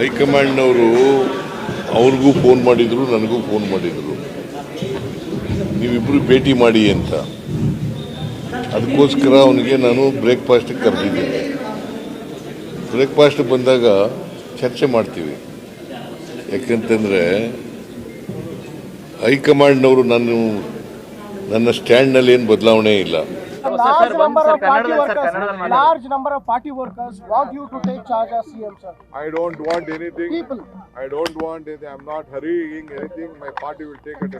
ಹೈಕಮಾಂಡ್ನವರು ಅವ್ರಿಗೂ ಫೋನ್ ಮಾಡಿದರು, ನನಗೂ ಫೋನ್ ಮಾಡಿದರು. ನೀವಿಬ್ಬರು ಭೇಟಿ ಮಾಡಿ ಅಂತ. ಅದಕ್ಕೋಸ್ಕರ ಅವನಿಗೆ ನಾನು ಬ್ರೇಕ್ಫಾಸ್ಟಿಗೆ ಕರೆದಿದ್ದೇನೆ. ಬ್ರೇಕ್ಫಾಸ್ಟ್ ಬಂದಾಗ ಚರ್ಚೆ ಮಾಡ್ತೀವಿ. ಯಾಕಂತಂದರೆ ಹೈಕಮಾಂಡ್ನವರು ನಾನು, ನನ್ನ ಸ್ಟ್ಯಾಂಡ್ನಲ್ಲಿ ಏನು ಬದಲಾವಣೆ ಇಲ್ಲ. Large number of party workers large number of party workers want you to take charge of CM sir I don't want anything I don't want I am not hurrying anything my party will take it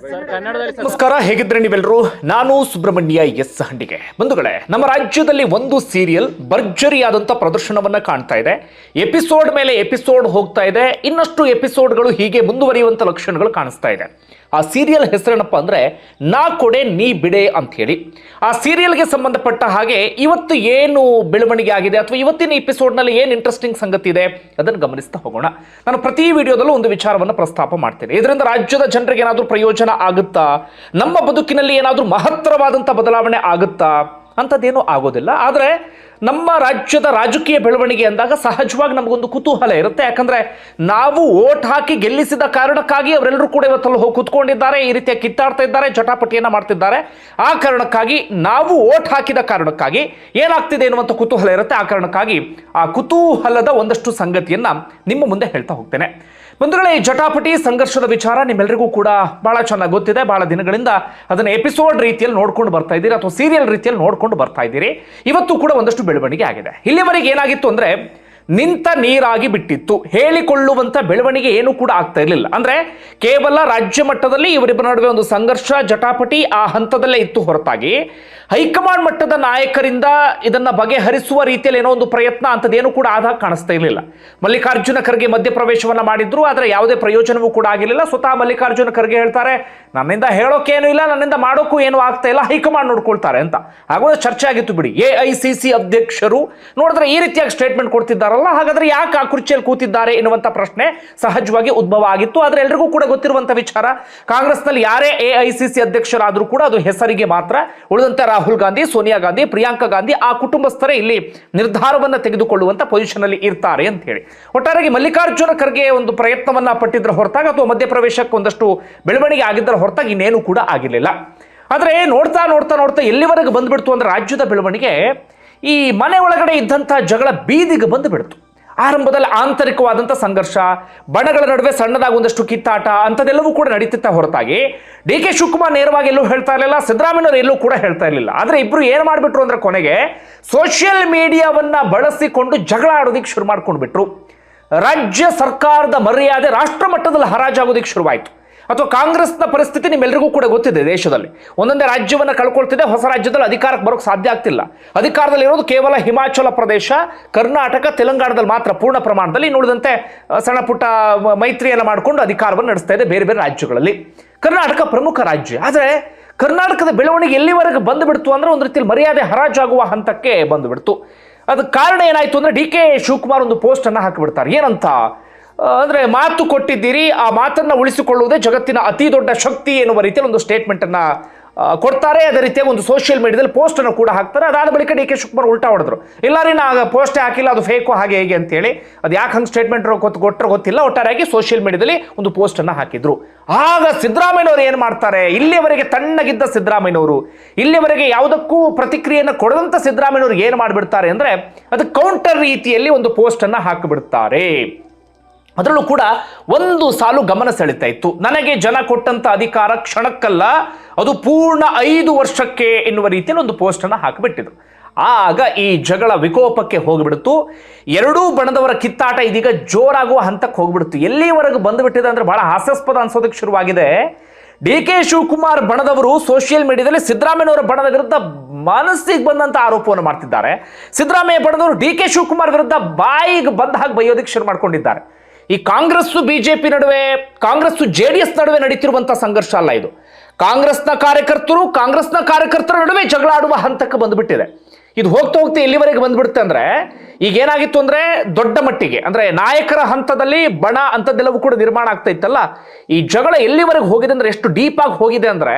ನಮಸ್ಕಾರ ಹೇಗಿದ್ರೆ ನೀವೆಲ್ಲರು? ನಾನು Subrahmanya S ಹಂಡಿಗೆ. ಬಂಧುಗಳೇ ನಮ್ಮ ರಾಜ್ಯದಲ್ಲಿ ಒಂದು serial ಭರ್ಜರಿ ಆದಂತ ಪ್ರದರ್ಶನವನ್ನ ಕಾಣ್ತಾ ಇದೆ. ಎಪಿಸೋಡ್ ಮೇಲೆ ಎಪಿಸೋಡ್ ಹೋಗ್ತಾ ಇದೆ. ಇನ್ನಷ್ಟು ಎಪಿಸೋಡ್ಗಳು ಹೀಗೆ ಮುಂದುವರಿಯುವಂತ ಲಕ್ಷಣಗಳು ಕಾಣಿಸ್ತಾ ಇದೆ. ಆ ಸೀರಿಯಲ್ ಹೆಸರೇನಪ್ಪ ಅಂದರೆ ನಾ ಕೊಡೆ ನೀ ಬಿಡೆ ಅಂತ ಹೇಳಿ. ಆ ಸೀರಿಯಲ್ಗೆ ಸಂಬಂಧಪಟ್ಟ ಹಾಗೆ ಇವತ್ತು ಏನು ಬೆಳವಣಿಗೆ ಆಗಿದೆ ಅಥವಾ ಇವತ್ತಿನ ಎಪಿಸೋಡ್ನಲ್ಲಿ ಏನು ಇಂಟ್ರೆಸ್ಟಿಂಗ್ ಸಂಗತಿ ಇದೆ ಅದನ್ನು ಗಮನಿಸ್ತಾ ಹೋಗೋಣ. ನಾನು ಪ್ರತಿ ವಿಡಿಯೋದಲ್ಲೂ ಒಂದು ವಿಚಾರವನ್ನು ಪ್ರಸ್ತಾಪ ಮಾಡ್ತೇನೆ. ಇದರಿಂದ ರಾಜ್ಯದ ಜನರಿಗೆ ಏನಾದರೂ ಪ್ರಯೋಜನ ಆಗುತ್ತಾ? ನಮ್ಮ ಬದುಕಿನಲ್ಲಿ ಏನಾದರೂ ಮಹತ್ತರವಾದಂಥ ಬದಲಾವಣೆ ಆಗುತ್ತಾ? ಅಂಥದ್ದೇನು ಆಗೋದಿಲ್ಲ. ಆದರೆ ನಮ್ಮ ರಾಜ್ಯದ ರಾಜಕೀಯ ಬೆಳವಣಿಗೆ ಅಂದಾಗ ಸಹಜವಾಗಿ ನಮಗೊಂದು ಕುತೂಹಲ ಇರುತ್ತೆ. ಯಾಕಂದ್ರೆ ನಾವು ಓಟ್ ಹಾಕಿ ಗೆಲ್ಲಿಸಿದ ಕಾರಣಕ್ಕಾಗಿ ಅವರೆಲ್ಲರೂ ಕೂಡ ಇವತ್ತಲ್ಲಿ ಹೋಗಿ ಕುತ್ಕೊಂಡಿದ್ದಾರೆ, ಈ ರೀತಿಯ ಕಿತ್ತಾಡ್ತಾ ಇದ್ದಾರೆ, ಜಟಾಪಟಿಯನ್ನ ಮಾಡ್ತಿದ್ದಾರೆ. ಆ ಕಾರಣಕ್ಕಾಗಿ ನಾವು ಓಟ್ ಹಾಕಿದ ಕಾರಣಕ್ಕಾಗಿ ಏನಾಗ್ತಿದೆ ಎನ್ನುವಂಥ ಕುತೂಹಲ ಇರುತ್ತೆ. ಆ ಕಾರಣಕ್ಕಾಗಿ ಆ ಕುತೂಹಲದ ಒಂದಷ್ಟು ಸಂಗತಿಯನ್ನ ನಿಮ್ಮ ಮುಂದೆ ಹೇಳ್ತಾ ಹೋಗ್ತೇನೆ. ಬಂಧುಗಳೇ ಈ ಜಟಾಪಟಿ ಸಂಘರ್ಷದ ವಿಚಾರ ನಿಮ್ಮೆಲ್ಲರಿಗೂ ಕೂಡ ಬಹಳ ಚೆನ್ನಾಗಿ ಗೊತ್ತಿದೆ. ಬಹಳ ದಿನಗಳಿಂದ ಅದನ್ನ ಎಪಿಸೋಡ್ ರೀತಿಯಲ್ಲಿ ನೋಡ್ಕೊಂಡು ಬರ್ತಾ ಇದ್ದೀರಿ ಅಥವಾ ಸೀರಿಯಲ್ ರೀತಿಯಲ್ಲಿ ನೋಡ್ಕೊಂಡು ಬರ್ತಾ ಇದ್ದೀರಿ. ಇವತ್ತು ಕೂಡ ಒಂದಷ್ಟು ಬೆಳವಣಿಗೆ ಆಗಿದೆ. ಇಲ್ಲಿವರೆಗೆ ಏನಾಗಿತ್ತು ಅಂದ್ರೆ ನಿಂತ ನೀರಾಗಿ ಬಿಟ್ಟಿತ್ತು. ಹೇಳಿಕೊಳ್ಳುವಂತ ಬೆಳವಣಿಗೆ ಏನು ಕೂಡ ಆಗ್ತಾ ಇರಲಿಲ್ಲ. ಅಂದ್ರೆ ಕೇವಲ ರಾಜ್ಯ ಮಟ್ಟದಲ್ಲಿ ಇವರಿಬ್ಬರ ನಡುವೆ ಒಂದು ಸಂಘರ್ಷ, ಜಟಾಪಟಿ ಆ ಹಂತದಲ್ಲೇ ಇತ್ತು ಹೊರತಾಗಿ. ಹೈಕಮಾಂಡ್ ಮಟ್ಟದ ನಾಯಕರಿಂದ ಇದನ್ನ ಬಗೆಹರಿಸುವ ರೀತಿಯಲ್ಲಿ ಏನೋ ಒಂದು ಪ್ರಯತ್ನ ಅಂಥದ್ದೇನು ಕೂಡ ಆದಾಗ ಕಾಣಿಸ್ತಾ ಇರಲಿಲ್ಲ. ಮಲ್ಲಿಕಾರ್ಜುನ ಖರ್ಗೆ ಮಧ್ಯಪ್ರವೇಶವನ್ನ ಮಾಡಿದ್ರು, ಆದರೆ ಯಾವುದೇ ಪ್ರಯೋಜನವೂ ಕೂಡ ಆಗಿರಲಿಲ್ಲ. ಸ್ವತಃ ಮಲ್ಲಿಕಾರ್ಜುನ ಖರ್ಗೆ ಹೇಳ್ತಾರೆ, ನನ್ನಿಂದ ಹೇಳೋಕೇನು ಇಲ್ಲ, ನನ್ನಿಂದ ಮಾಡೋಕ್ಕೂ ಏನು ಆಗ್ತಾ ಇಲ್ಲ, ಹೈಕಮಾಂಡ್ ನೋಡ್ಕೊಳ್ತಾರೆ ಅಂತ. ಆಗೋದು ಚರ್ಚೆ ಆಗಿತ್ತು ಬಿಡಿ. ಎ ಐ ಅಧ್ಯಕ್ಷರು ನೋಡಿದ್ರೆ ಈ ರೀತಿಯಾಗಿ ಸ್ಟೇಟ್ಮೆಂಟ್ ಕೊಡ್ತಿದ್ದಾರಲ್ಲ ಹಾಗಾದ್ರೆ ಯಾಕೆ ಆ ಕುರ್ಚಿಯಲ್ಲಿ ಕೂತಿದ್ದಾರೆ ಎನ್ನುವಂಥ ಪ್ರಶ್ನೆ ಸಹಜವಾಗಿ ಉದ್ಭವ ಆಗಿತ್ತು. ಆದರೆ ಎಲ್ರಿಗೂ ಕೂಡ ಗೊತ್ತಿರುವಂತ ವಿಚಾರ, ಕಾಂಗ್ರೆಸ್ನಲ್ಲಿ ಯಾರೇ ಎ ಐ ಸಿ ಸಿ ಅಧ್ಯಕ್ಷರಾದರೂ ಕೂಡ ಅದು ಹೆಸರಿಗೆ ಮಾತ್ರ ಉಳಿದಂತೆ ರಾಹುಲ್ ಗಾಂಧಿ, ಸೋನಿಯಾ ಗಾಂಧಿ, ಪ್ರಿಯಾಂಕಾ ಗಾಂಧಿ, ಆ ಕುಟುಂಬಸ್ಥರೇ ಇಲ್ಲಿ ನಿರ್ಧಾರವನ್ನು ತೆಗೆದುಕೊಳ್ಳುವಂತ ಪೊಸಿಷನ್ ಅಲ್ಲಿ ಇರ್ತಾರೆ ಅಂತ ಹೇಳಿ. ಒಟ್ಟಾರೆಗೆ ಮಲ್ಲಿಕಾರ್ಜುನ ಖರ್ಗೆ ಒಂದು ಪ್ರಯತ್ನವನ್ನ ಪಟ್ಟಿದ್ರ ಹೊರತಾಗಿ ಅಥವಾ ಮಧ್ಯಪ್ರವೇಶಕ್ಕೆ ಒಂದಷ್ಟು ಬೆಳವಣಿಗೆ ಆಗಿದ್ದರ ಹೊರತಾಗಿ ಇನ್ನೇನು ಕೂಡ ಆಗಿರಲಿಲ್ಲ. ಆದರೆ ನೋಡ್ತಾ ನೋಡ್ತಾ ನೋಡ್ತಾ ಎಲ್ಲಿವರೆಗೆ ಬಂದ್ಬಿಡ್ತು ಅಂದ್ರೆ ರಾಜ್ಯದ ಬೆಳವಣಿಗೆ ಈ ಮನೆ ಒಳಗಡೆ ಇದ್ದಂಥ ಜಗಳ ಬೀದಿಗೆ ಬಂದು ಬಿಡ್ತು. ಆರಂಭದಲ್ಲಿ ಆಂತರಿಕವಾದಂಥ ಸಂಘರ್ಷ, ಬಣಗಳ ನಡುವೆ ಸಣ್ಣದಾಗಿ ಒಂದಷ್ಟು ಕಿತ್ತಾಟ, ಅಂಥದ್ದೆಲ್ಲವೂ ಕೂಡ ನಡೀತಿತ್ತ ಹೊರತಾಗಿ ಡಿ ಕೆ ಶಿವಕುಮಾರ್ ನೇರವಾಗಿ ಎಲ್ಲೂ ಹೇಳ್ತಾ ಇರಲಿಲ್ಲ ಸಿದ್ದರಾಮಯ್ಯವರು ಎಲ್ಲೂ ಕೂಡ ಹೇಳ್ತಾ ಇರಲಿಲ್ಲ. ಆದರೆ ಇಬ್ಬರು ಏನು ಮಾಡಿಬಿಟ್ರು ಅಂದ್ರೆ ಕೊನೆಗೆ ಸೋಷಿಯಲ್ ಮೀಡಿಯಾವನ್ನು ಬಳಸಿಕೊಂಡು ಜಗಳ ಆಡೋದಿಕ್ಕೆ ಶುರು ಮಾಡ್ಕೊಂಡು ಬಿಟ್ರು ರಾಜ್ಯ ಸರ್ಕಾರದ ಮರ್ಯಾದೆ ರಾಷ್ಟ್ರ ಮಟ್ಟದಲ್ಲಿ ಹರಾಜಾಗೋದಿಕ್ಕೆ ಶುರುವಾಯಿತು. ಅಥವಾ ಕಾಂಗ್ರೆಸ್ನ ಪರಿಸ್ಥಿತಿ ನಿಮ್ಮೆಲ್ಲರಿಗೂ ಕೂಡ ಗೊತ್ತಿದೆ ದೇಶದಲ್ಲಿ. ಒಂದೊಂದೇ ರಾಜ್ಯವನ್ನು ಕಳ್ಕೊಳ್ತಿದೆ, ಹೊಸ ರಾಜ್ಯದಲ್ಲಿ ಅಧಿಕಾರಕ್ಕೆ ಬರೋಕ್ಕೆ ಸಾಧ್ಯ ಆಗ್ತಿಲ್ಲ. ಅಧಿಕಾರದಲ್ಲಿ ಇರೋದು ಕೇವಲ ಹಿಮಾಚಲ ಪ್ರದೇಶ, ಕರ್ನಾಟಕ, ತೆಲಂಗಾಣದಲ್ಲಿ ಮಾತ್ರ ಪೂರ್ಣ ಪ್ರಮಾಣದಲ್ಲಿ. ನೋಡಿದಂತೆ ಸಣ್ಣ ಪುಟ್ಟ ಮೈತ್ರಿಯನ್ನು ಮಾಡಿಕೊಂಡು ಅಧಿಕಾರವನ್ನು ನಡೆಸ್ತಾ ಇದೆ ಬೇರೆ ಬೇರೆ ರಾಜ್ಯಗಳಲ್ಲಿ. ಕರ್ನಾಟಕ ಪ್ರಮುಖ ರಾಜ್ಯ. ಆದರೆ ಕರ್ನಾಟಕದ ಬೆಳವಣಿಗೆ ಎಲ್ಲಿವರೆಗೆ ಬಂದುಬಿಡ್ತು ಅಂದ್ರೆ ಒಂದು ರೀತಿಯಲ್ಲಿ ಮರ್ಯಾದೆ ಹರಾಜಾಗುವ ಹಂತಕ್ಕೆ ಬಂದುಬಿಡ್ತು. ಅದಕ್ಕೆ ಕಾರಣ ಏನಾಯಿತು ಅಂದರೆ ಡಿ ಕೆ ಶಿವಕುಮಾರ್ ಒಂದು ಪೋಸ್ಟನ್ನು ಹಾಕಿಬಿಡ್ತಾರೆ. ಏನಂತ? ಅಂದ್ರೆ ಮಾತು ಕೊಟ್ಟಿದ್ದೀರಿ, ಆ ಮಾತನ್ನು ಉಳಿಸಿಕೊಳ್ಳುವುದೇ ಜಗತ್ತಿನ ಅತಿ ದೊಡ್ಡ ಶಕ್ತಿ ಎನ್ನುವ ರೀತಿಯಲ್ಲಿ ಒಂದು ಸ್ಟೇಟ್ಮೆಂಟನ್ನು ಕೊಡ್ತಾರೆ. ಅದೇ ರೀತಿಯಾಗಿ ಒಂದು ಸೋಷಿಯಲ್ ಮೀಡಿಯಾದಲ್ಲಿ ಪೋಸ್ಟನ್ನು ಕೂಡ ಹಾಕ್ತಾರೆ. ಅದಾದ ಬಳಿಕ ಡಿ ಕೆ ಶಿವಕುಮಾರ್ ಉಲ್ಟಾ ಹೊಡೆದ್ರು. ಇಲ್ಲ ರೀ ನಾ ಪೋಸ್ಟೇ ಹಾಕಿಲ್ಲ, ಅದು ಫೇಕು ಹಾಗೆ ಹೇಗೆ ಅಂತೇಳಿ ಅದು ಯಾಕೆ ಹಂಗೆ ಸ್ಟೇಟ್ಮೆಂಟ್ ಗೊತ್ತು ಕೊಟ್ಟರೆ ಗೊತ್ತಿಲ್ಲ. ಒಟ್ಟಾರೆಯಾಗಿ ಸೋಷಿಯಲ್ ಮೀಡಿಯಾದಲ್ಲಿ ಒಂದು ಪೋಸ್ಟನ್ನು ಹಾಕಿದ್ರು. ಆಗ ಸಿದ್ದರಾಮಯ್ಯನವರು ಏನು ಮಾಡ್ತಾರೆ? ಇಲ್ಲಿಯವರೆಗೆ ತಣ್ಣಗಿದ್ದ ಸಿದ್ದರಾಮಯ್ಯನವರು, ಇಲ್ಲಿಯವರೆಗೆ ಯಾವುದಕ್ಕೂ ಪ್ರತಿಕ್ರಿಯೆಯನ್ನು ಕೊಡದಂಥ ಸಿದ್ದರಾಮಯ್ಯನವರು ಏನು ಮಾಡಿಬಿಡ್ತಾರೆ ಅಂದರೆ, ಅದು ಕೌಂಟರ್ ರೀತಿಯಲ್ಲಿ ಒಂದು ಪೋಸ್ಟನ್ನು ಹಾಕಿಬಿಡ್ತಾರೆ. ಅದರಲ್ಲೂ ಕೂಡ ಒಂದು ಸಾಲು ಗಮನ ಸೆಳೀತಾ ಇತ್ತು. ನನಗೆ ಜನ ಕೊಟ್ಟಂತ ಅಧಿಕಾರ ಕ್ಷಣಕ್ಕಲ್ಲ, ಅದು ಪೂರ್ಣ ಐದು ವರ್ಷಕ್ಕೆ ಎನ್ನುವ ರೀತಿಯಲ್ಲಿ ಒಂದು ಪೋಸ್ಟ್ ಅನ್ನು ಹಾಕಿಬಿಟ್ಟಿದ್ರು. ಆಗ ಈ ಜಗಳ ವಿಕೋಪಕ್ಕೆ ಹೋಗಿಬಿಡ್ತು. ಎರಡೂ ಬಣದವರ ಕಿತ್ತಾಟ ಇದೀಗ ಜೋರಾಗುವ ಹಂತಕ್ಕೆ ಹೋಗ್ಬಿಡ್ತು. ಎಲ್ಲಿವರೆಗೂ ಬಂದುಬಿಟ್ಟಿದೆ ಅಂದ್ರೆ ಬಹಳ ಹಾಸ್ಯಾಸ್ಪದ ಅನ್ಸೋದಕ್ಕೆ ಶುರುವಾಗಿದೆ. ಡಿ ಕೆ ಶಿವಕುಮಾರ್ ಬಣದವರು ಸೋಷಿಯಲ್ ಮೀಡಿಯಾದಲ್ಲಿ ಸಿದ್ದರಾಮಯ್ಯನವರ ಬಣದ ವಿರುದ್ಧ ಮನಸ್ಸಿಗೆ ಬಂದಂತ ಆರೋಪವನ್ನು ಮಾಡ್ತಿದ್ದಾರೆ. ಸಿದ್ದರಾಮಯ್ಯ ಬಣದವರು ಡಿ ಕೆ ಶಿವಕುಮಾರ್ ವಿರುದ್ಧ ಬಾಯಿಗೆ ಬಂದ ಹಾಗೆ ಬೈಯೋದಕ್ಕೆ ಶುರು ಮಾಡ್ಕೊಂಡಿದ್ದಾರೆ. ಈ ಕಾಂಗ್ರೆಸ್ಸು ಬಿಜೆಪಿ ನಡುವೆ, ಕಾಂಗ್ರೆಸ್ಸು ಜೆ ಡಿ ಎಸ್ ನಡುವೆ ನಡೀತಿರುವಂತಹ ಸಂಘರ್ಷ ಅಲ್ಲ ಇದು. ಕಾಂಗ್ರೆಸ್ನ ಕಾರ್ಯಕರ್ತರು, ಕಾಂಗ್ರೆಸ್ನ ಕಾರ್ಯಕರ್ತರ ನಡುವೆ ಜಗಳ ಆಡುವ ಹಂತಕ್ಕೆ ಬಂದ್ಬಿಟ್ಟಿದೆ. ಇದು ಹೋಗ್ತಾ ಹೋಗ್ತಾ ಎಲ್ಲಿವರೆಗೆ ಬಂದ್ಬಿಡುತ್ತೆ ಅಂದ್ರೆ, ಈಗ ಏನಾಗಿತ್ತು ಅಂದ್ರೆ, ದೊಡ್ಡ ಮಟ್ಟಿಗೆ, ಅಂದ್ರೆ ನಾಯಕರ ಹಂತದಲ್ಲಿ ಬಣ ಅಂಥದ್ದೆಲ್ಲವೂ ಕೂಡ ನಿರ್ಮಾಣ ಆಗ್ತಾ ಇತ್ತಲ್ಲ, ಈ ಜಗಳ ಎಲ್ಲಿವರೆಗೆ ಹೋಗಿದೆ ಅಂದ್ರೆ, ಎಷ್ಟು ಡೀಪ್ ಆಗಿ ಹೋಗಿದೆ ಅಂದ್ರೆ,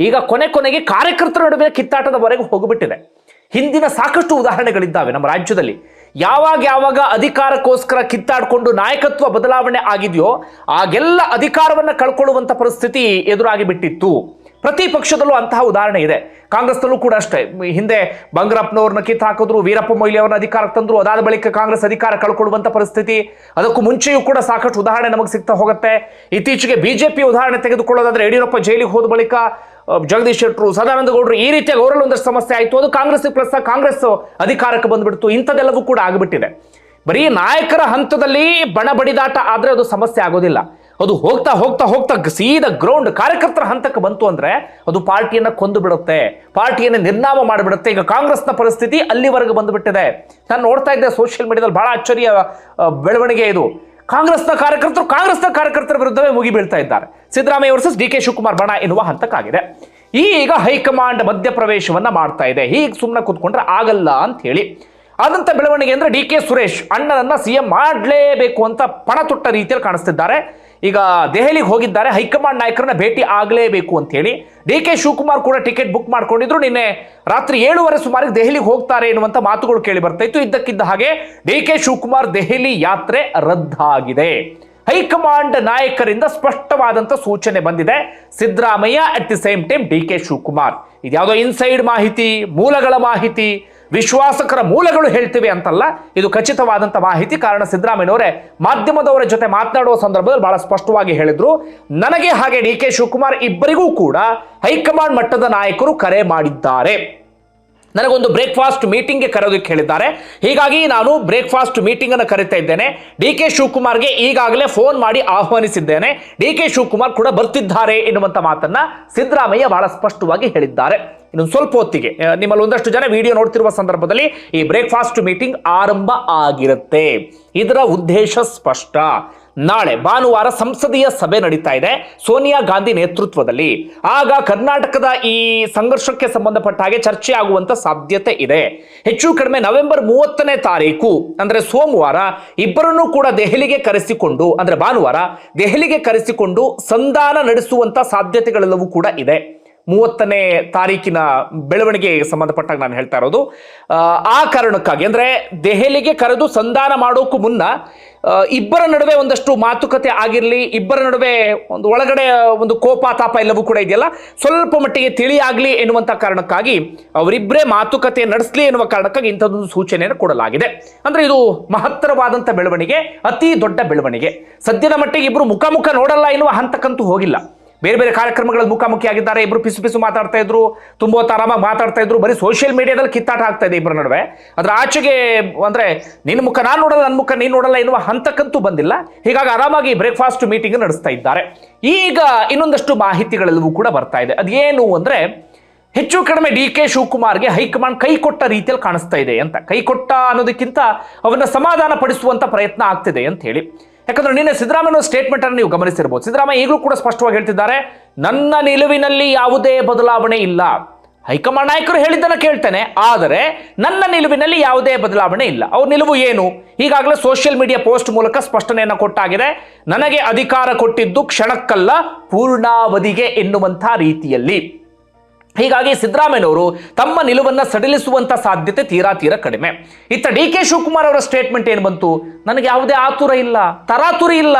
ಈಗ ಕೊನೆ ಕೊನೆಗೆ ಕಾರ್ಯಕರ್ತರ ನಡುವೆ ಕಿತ್ತಾಟದವರೆಗೆ ಹೋಗಿಬಿಟ್ಟಿದೆ. ಹಿಂದಿನ ಸಾಕಷ್ಟು ಉದಾಹರಣೆಗಳಿದ್ದಾವೆ ನಮ್ಮ ರಾಜ್ಯದಲ್ಲಿ. ಯಾವಾಗ ಯಾವಾಗ ಅಧಿಕಾರಕ್ಕೋಸ್ಕರ ಕಿತ್ತಾಡಿಕೊಂಡು ನಾಯಕತ್ವ ಬದಲಾವಣೆ ಆಗಿದೆಯೋ ಆಗೆಲ್ಲ ಅಧಿಕಾರವನ್ನು ಕಳ್ಕೊಳ್ಳುವಂಥ ಪರಿಸ್ಥಿತಿ ಎದುರಾಗಿ ಬಿಟ್ಟಿತ್ತು. ಪ್ರತಿ ಪಕ್ಷದಲ್ಲೂ ಅಂತಹ ಉದಾಹರಣೆ ಇದೆ. ಕಾಂಗ್ರೆಸ್ನಲ್ಲೂ ಕೂಡ ಅಷ್ಟೇ. ಹಿಂದೆ ಬಂಗಾರಪ್ಪನವ್ರನ್ನ ಕಿತ್ತು ಹಾಕಿದ್ರು, ವೀರಪ್ಪ ಮೊಯ್ಲಿ ಅವರನ್ನ ಅಧಿಕಾರಕ್ಕೆ ತಂದ್ರು, ಅದಾದ ಬಳಿಕ ಕಾಂಗ್ರೆಸ್ ಅಧಿಕಾರ ಕಳ್ಕೊಳ್ಳುವಂಥ ಪರಿಸ್ಥಿತಿ. ಅದಕ್ಕೂ ಮುಂಚೆಯೂ ಕೂಡ ಸಾಕಷ್ಟು ಉದಾಹರಣೆ ನಮಗೆ ಸಿಗ್ತಾ ಹೋಗುತ್ತೆ. ಇತ್ತೀಚೆಗೆ ಬಿಜೆಪಿ ಉದಾಹರಣೆ ತೆಗೆದುಕೊಳ್ಳೋದಾದ್ರೆ ಯಡಿಯೂರಪ್ಪ ಜೈಲಿಗೆ ಹೋದ ಬಳಿಕ ಜಗದೀಶ್ ಶೆಟ್ಟರು ಸದಾನಂದ ಗೌಡರು ಈ ರೀತಿಯಾಗಿ ಅವರಲ್ಲಿ ಸಮಸ್ಯೆ ಆಯಿತು. ಅದು ಕಾಂಗ್ರೆಸ್ ಪ್ಲಸ್ ಕಾಂಗ್ರೆಸ್ ಅಧಿಕಾರಕ್ಕೆ ಬಂದ್ಬಿಡ್ತು. ಇಂಥದ್ದೆಲ್ಲವೂ ಕೂಡ ಆಗಿಬಿಟ್ಟಿದೆ. ಬರೀ ನಾಯಕರ ಹಂತದಲ್ಲಿ ಬಣ ಬಡಿದಾಟ ಆದರೆ ಅದು ಸಮಸ್ಯೆ ಆಗೋದಿಲ್ಲ. ಅದು ಹೋಗ್ತಾ ಹೋಗ್ತಾ ಹೋಗ್ತಾ ಸೀದ ಗ್ರೌಂಡ್ ಕಾರ್ಯಕರ್ತರ ಹಂತಕ್ಕೆ ಬಂತು ಅಂದ್ರೆ ಅದು ಪಾರ್ಟಿಯನ್ನ ಕೊಂದು ಬಿಡುತ್ತೆ. ಪಾರ್ಟಿಯನ್ನ ನಿರ್ನಾಮ ಮಾಡಿಬಿಡುತ್ತೆ. ಈಗ ಕಾಂಗ್ರೆಸ್ನ ಪರಿಸ್ಥಿತಿ ಅಲ್ಲಿವರೆಗೆ ಬಂದುಬಿಟ್ಟಿದೆ. ನಾನು ನೋಡ್ತಾ ಇದ್ದೆ ಸೋಷಿಯಲ್ ಮೀಡಿಯಾದಲ್ಲಿ ಬಹಳ ಅಚ್ಚರಿಯ ಬೆಳವಣಿಗೆ ಇದು. ಕಾಂಗ್ರೆಸ್ನ ಕಾರ್ಯಕರ್ತರು ಕಾಂಗ್ರೆಸ್ನ ಕಾರ್ಯಕರ್ತರ ವಿರುದ್ಧವೇ ಮುಗಿ ಬೀಳ್ತಾ ಇದ್ದಾರೆ. Siddaramaiah versus D K Shivakumar ಬಣ ಎನ್ನುವ ಹಂತಕ್ಕಾಗಿದೆ. ಈಗ ಹೈಕಮಾಂಡ್ ಮಧ್ಯಪ್ರವೇಶವನ್ನ ಮಾಡ್ತಾ ಇದೆ. ಹೀಗೆ ಸುಮ್ಮನೆ ಕೂತ್ಕೊಂಡ್ರೆ ಆಗಲ್ಲ ಅಂತ ಹೇಳಿ. ಆದಂತ ಬೆಳವಣಿಗೆ ಅಂದ್ರೆ ಡಿ ಕೆ ಸುರೇಶ್ ಅಣ್ಣನನ್ನ ಸಿಎಂ ಮಾಡಲೇಬೇಕು ಅಂತ ಪಣ ತೊಟ್ಟ ರೀತಿಯಲ್ಲಿ ಕಾಣಿಸ್ತಿದ್ದಾರೆ. ಈಗ ದೆಹಲಿಗೆ ಹೋಗಿದ್ದಾರೆ. ಹೈಕಮಾಂಡ್ ನಾಯಕರನ್ನ ಭೇಟಿ ಆಗಲೇಬೇಕು ಅಂತ ಹೇಳಿ ಡಿ ಕೆ ಶಿವಕುಮಾರ್ ಕೂಡ ಟಿಕೆಟ್ ಬುಕ್ ಮಾಡ್ಕೊಂಡಿದ್ರು. ನಿನ್ನೆ ರಾತ್ರಿ ಏಳುವರೆ ಸುಮಾರಿಗೆ ದೆಹಲಿಗೆ ಹೋಗ್ತಾರೆ ಎನ್ನುವಂಥ ಮಾತುಗಳು ಕೇಳಿ ಬರ್ತಾ ಇದ್ದಕ್ಕಿದ್ದ ಹಾಗೆ ಡಿ ಕೆ ಶಿವಕುಮಾರ್ ದೆಹಲಿ ಯಾತ್ರೆ ರದ್ದಾಗಿದೆ. ಹೈಕಮಾಂಡ್ ನಾಯಕರಿಂದ ಸ್ಪಷ್ಟವಾದಂತ ಸೂಚನೆ ಬಂದಿದೆ. Siddaramaiah, at the same time D K Shivakumar. ಇದ್ಯಾವುದೋ inside ಮಾಹಿತಿ, ಮೂಲಗಳ ಮಾಹಿತಿ ವಿಶ್ವಾಸಕರ ಮೂಲಗಳು ಹೇಳ್ತಿವೆ ಅಂತಲ್ಲ. ಇದು ಖಚಿತವಾದಂಥ ಮಾಹಿತಿ. ಕಾರಣ ಸಿದ್ದರಾಮಯ್ಯನವರೇ, ಮಾಧ್ಯಮದವರ ಜೊತೆ ಮಾತನಾಡುವ ಸಂದರ್ಭದಲ್ಲಿ ಬಹಳ ಸ್ಪಷ್ಟವಾಗಿ ಹೇಳಿದ್ರು. ನನಗೆ ಹಾಗೆ ಡಿ ಕೆ ಶಿವಕುಮಾರ್ ಇಬ್ಬರಿಗೂ ಕೂಡ ಹೈಕಮಾಂಡ್ ಮಟ್ಟದ ನಾಯಕರು ಕರೆ ಮಾಡಿದ್ದಾರೆ. ನನಗೊಂದು ಬ್ರೇಕ್ಫಾಸ್ಟ್ ಮೀಟಿಂಗ್ಗೆ ಕರೆಯೋದಕ್ಕೆ ಹೇಳಿದ್ದಾರೆ. ಹೀಗಾಗಿ ನಾನು ಬ್ರೇಕ್ಫಾಸ್ಟ್ ಮೀಟಿಂಗ್ ಅನ್ನು ಕರಿತಾ ಇದ್ದೇನೆ. ಡಿ ಕೆ ಶಿವಕುಮಾರ್ಗೆ ಈಗಾಗಲೇ ಫೋನ್ ಮಾಡಿ ಆಹ್ವಾನಿಸಿದ್ದೇನೆ. ಡಿ ಕೆ ಶಿವಕುಮಾರ್ ಕೂಡ ಬರ್ತಿದ್ದಾರೆ ಎನ್ನುವಂಥ ಮಾತನ್ನ ಸಿದ್ದರಾಮಯ್ಯ ಬಹಳ ಸ್ಪಷ್ಟವಾಗಿ ಹೇಳಿದ್ದಾರೆ. ಇನ್ನೊಂದು ಸ್ವಲ್ಪ ಹೊತ್ತಿಗೆ ನಿಮ್ಮಲ್ಲಿ ಒಂದಷ್ಟು ಜನ ವಿಡಿಯೋ ನೋಡ್ತಿರುವ ಸಂದರ್ಭದಲ್ಲಿ ಈ ಬ್ರೇಕ್ಫಾಸ್ಟ್ ಮೀಟಿಂಗ್ ಆರಂಭ ಆಗಿರುತ್ತೆ. ಇದರ ಉದ್ದೇಶ ಸ್ಪಷ್ಟ. ನಾಳೆ ಭಾನುವಾರ ಸಂಸದೀಯ ಸಭೆ ನಡೀತಾ ಇದೆ ಸೋನಿಯಾ ಗಾಂಧಿ ನೇತೃತ್ವದಲ್ಲಿ. ಆಗ ಕರ್ನಾಟಕದ ಈ ಸಂಘರ್ಷಕ್ಕೆ ಸಂಬಂಧಪಟ್ಟ ಹಾಗೆ ಚರ್ಚೆ ಆಗುವಂತ ಸಾಧ್ಯತೆ ಇದೆ. ಹೆಚ್ಚು ಕಡಿಮೆ ನವೆಂಬರ್ ಮೂವತ್ತನೇ ತಾರೀಕು, ಅಂದ್ರೆ ಸೋಮವಾರ, ಇಬ್ಬರನ್ನೂ ಕೂಡ ದೆಹಲಿಗೆ ಕರೆಸಿಕೊಂಡು, ಅಂದ್ರೆ ಭಾನುವಾರ ದೆಹಲಿಗೆ ಕರೆಸಿಕೊಂಡು ಸಂಧಾನ ನಡೆಸುವಂತ ಸಾಧ್ಯತೆಗಳೆಲ್ಲವೂ ಕೂಡ ಇದೆ. ಮೂವತ್ತನೇ ತಾರೀಕಿನ ಬೆಳವಣಿಗೆಗೆ ಸಂಬಂಧಪಟ್ಟಾಗ ನಾನು ಹೇಳ್ತಾ ಇರೋದು. ಆ, ಕಾರಣಕ್ಕಾಗಿ ಅಂದ್ರೆ ದೆಹಲಿಗೆ ಕರೆದು ಸಂಧಾನ ಮಾಡೋಕ್ಕೂ ಮುನ್ನ ಇಬ್ಬರ ನಡುವೆ ಒಂದಷ್ಟು ಮಾತುಕತೆ ಆಗಿರಲಿ ಇಬ್ಬರ ನಡುವೆ ಒಂದು ಒಳಗಡೆ ಒಂದು ಕೋಪ ತಾಪ ಎಲ್ಲವೂ ಕೂಡ ಇದೆಯಲ್ಲ ಸ್ವಲ್ಪ ಮಟ್ಟಿಗೆ ತಿಳಿಯಾಗಲಿ ಎನ್ನುವಂಥ ಕಾರಣಕ್ಕಾಗಿ ಅವರಿಬ್ಬರೇ ಮಾತುಕತೆ ನಡೆಸಲಿ ಎನ್ನುವ ಕಾರಣಕ್ಕಾಗಿ ಇಂಥದ್ದೊಂದು ಸೂಚನೆಯನ್ನು ಕೊಡಲಾಗಿದೆ. ಅಂದ್ರೆ ಇದು ಮಹತ್ತರವಾದಂಥ ಬೆಳವಣಿಗೆ ಅತಿ ದೊಡ್ಡ ಬೆಳವಣಿಗೆ. ಸದ್ಯದ ಮಟ್ಟಿಗೆ ಇಬ್ಬರು ಮುಖಾಮುಖ ನೋಡಲ್ಲ ಎನ್ನುವ ಹಂತಕ್ಕಂತೂ ಹೋಗಿಲ್ಲ. ಬೇರೆ ಬೇರೆ ಕಾರ್ಯಕ್ರಮಗಳಲ್ಲಿ ಮುಖಾಮುಖಿಯಾಗಿದ್ದಾರೆ ಇಬ್ರು ಪಿಸು ಪಿಸು ಮಾತಾಡ್ತಾ ಇದ್ರು. ತುಂಬ ಆರಾಮಾಗಿ ಮಾತಾಡ್ತಾ ಇದ್ರು. ಬರೀ ಸೋಷಿಯಲ್ ಮೀಡಿಯಾದಲ್ಲಿ ಕಿತ್ತಾಟ ಆಗ್ತಾ ಇದೆ ಇಬ್ಬರ ನಡುವೆ. ಅದ್ರ ಆಚೆಗೆ ಅಂದ್ರೆ ನಿನ್ನ ಮುಖ ನಾನು ನೋಡಲ್ಲ ನನ್ನ ಮುಖ ನೀನು ನೋಡಲ್ಲ ಎನ್ನುವ ಹಂತಕ್ಕಂತೂ ಬಂದಿಲ್ಲ. ಹೀಗಾಗಿ ಆರಾಮಾಗಿ ಬ್ರೇಕ್ಫಾಸ್ಟ್ ಮೀಟಿಂಗ್ ನಡೆಸ್ತಾ ಇದ್ದಾರೆ. ಈಗ ಇನ್ನೊಂದಷ್ಟು ಮಾಹಿತಿಗಳೆಲ್ಲವೂ ಕೂಡ ಬರ್ತಾ ಇದೆ. ಅದೇನು ಅಂದ್ರೆ ಹೆಚ್ಚು ಕಡಿಮೆ ಡಿ ಕೆ ಶಿವಕುಮಾರ್ಗೆ ಹೈಕಮಾಂಡ್ ಕೈ ಕೊಟ್ಟ ರೀತಿಯಲ್ಲಿ ಕಾಣಿಸ್ತಾ ಇದೆ ಅಂತ. ಕೈ ಕೊಟ್ಟ ಅನ್ನೋದಕ್ಕಿಂತ ಅವನ್ನ ಸಮಾಧಾನ ಪಡಿಸುವಂತ ಪ್ರಯತ್ನ ಆಗ್ತಿದೆ ಅಂತ ಹೇಳಿ. ಯಾಕಂದ್ರೆ ನಿನ್ನೆ ಸಿದ್ದರಾಮಯ್ಯ ಸ್ಟೇಟ್ಮೆಂಟ್ ಅನ್ನು ನೀವು ಗಮನಿಸಿರ್ಬೋದು. ಸಿದ್ದರಾಮಯ್ಯ ಈಗಲೂ ಕೂಡ ಸ್ಪಷ್ಟವಾಗಿ ಹೇಳ್ತಿದ್ದಾರೆ, ನನ್ನ ನಿಲುವಿನಲ್ಲಿ ಯಾವುದೇ ಬದಲಾವಣೆ ಇಲ್ಲ. ಹೈಕಮಾಂಡ್ ನಾಯಕರು ಹೇಳಿದ್ದನ್ನು ಕೇಳ್ತೇನೆ, ಆದರೆ ನನ್ನ ನಿಲುವಿನಲ್ಲಿ ಯಾವುದೇ ಬದಲಾವಣೆ ಇಲ್ಲ. ಅವ್ರ ನಿಲುವು ಏನು? ಈಗಾಗಲೇ ಸೋಷಿಯಲ್ ಮೀಡಿಯಾ ಪೋಸ್ಟ್ ಮೂಲಕ ಸ್ಪಷ್ಟನೆಯನ್ನು ಕೊಟ್ಟಾಗಿದೆ. ನನಗೆ ಅಧಿಕಾರ ಕೊಟ್ಟಿದ್ದು ಕ್ಷಣಕ್ಕಲ್ಲ, ಪೂರ್ಣಾವಧಿಗೆ ಎನ್ನುವಂಥ ರೀತಿಯಲ್ಲಿ. ಹೀಗಾಗಿ ಸಿದ್ದರಾಮಯ್ಯನವರು ತಮ್ಮ ನಿಲುವನ್ನ ಸಡಿಲಿಸುವಂತ ಸಾಧ್ಯತೆ ತೀರಾ ತೀರಾ ಕಡಿಮೆ. ಇತ್ತ ಡಿ ಕೆ ಶಿವಕುಮಾರ್ ಅವರ ಸ್ಟೇಟ್ಮೆಂಟ್ ಏನು ಬಂತು? ನನಗೆ ಯಾವುದೇ ಆತುರ ಇಲ್ಲ, ತರಾತುರಿ ಇಲ್ಲ.